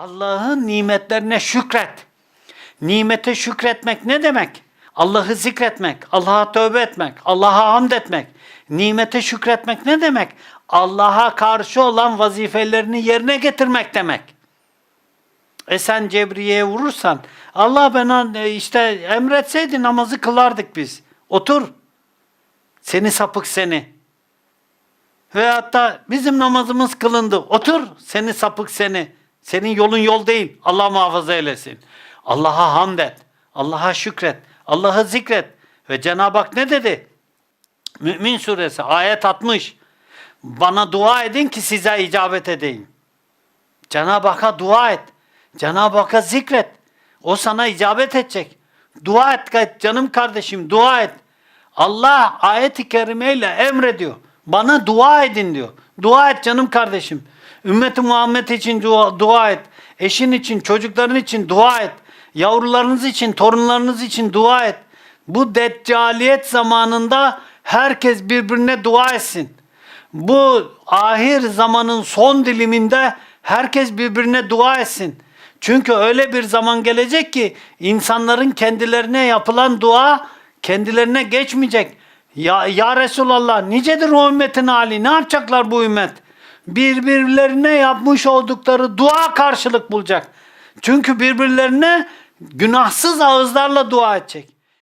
Allah'ın nimetlerine şükret. Nimete şükretmek ne demek? Allah'ı zikretmek, Allah'a tövbe etmek, Allah'a hamd etmek. Nimete şükretmek ne demek? Allah'a karşı olan vazifelerini yerine getirmek demek. E sen Cebriye'ye vurursan, Allah bana e, işte emretseydi namazı kılardık biz. Otur. Seni sapık seni. Veyahut da bizim namazımız kılındı. Otur seni sapık seni. Senin yolun yol değil. Allah muhafaza eylesin. Allah'a hamd et. Allah'a şükret. Allah'ı zikret. Ve Cenab-ı Hak ne dedi? Mümin suresi ayet 60. Bana dua edin ki size icabet edeyim. Cenab-ı Hak'a dua et. Cenab-ı Hak'a zikret. O sana icabet edecek. Dua et canım kardeşim dua et. Allah ayet-i kerimeyle emrediyor. Bana dua edin diyor. Dua et canım kardeşim. Ümmeti Muhammed için dua, dua et. Eşin için, çocukların için dua et. Yavrularınız için, torunlarınız için dua et. Bu deccaliyet zamanında herkes birbirine dua etsin. Bu ahir zamanın son diliminde herkes birbirine dua etsin. Çünkü öyle bir zaman gelecek ki insanların kendilerine yapılan dua kendilerine geçmeyecek. Ya, ya Resulallah nicedir o ümmetin hali? Ne yapacaklar bu ümmet? Birbirlerine yapmış oldukları dua karşılık bulacak. Çünkü birbirlerine günahsız ağızlarla dua edecek.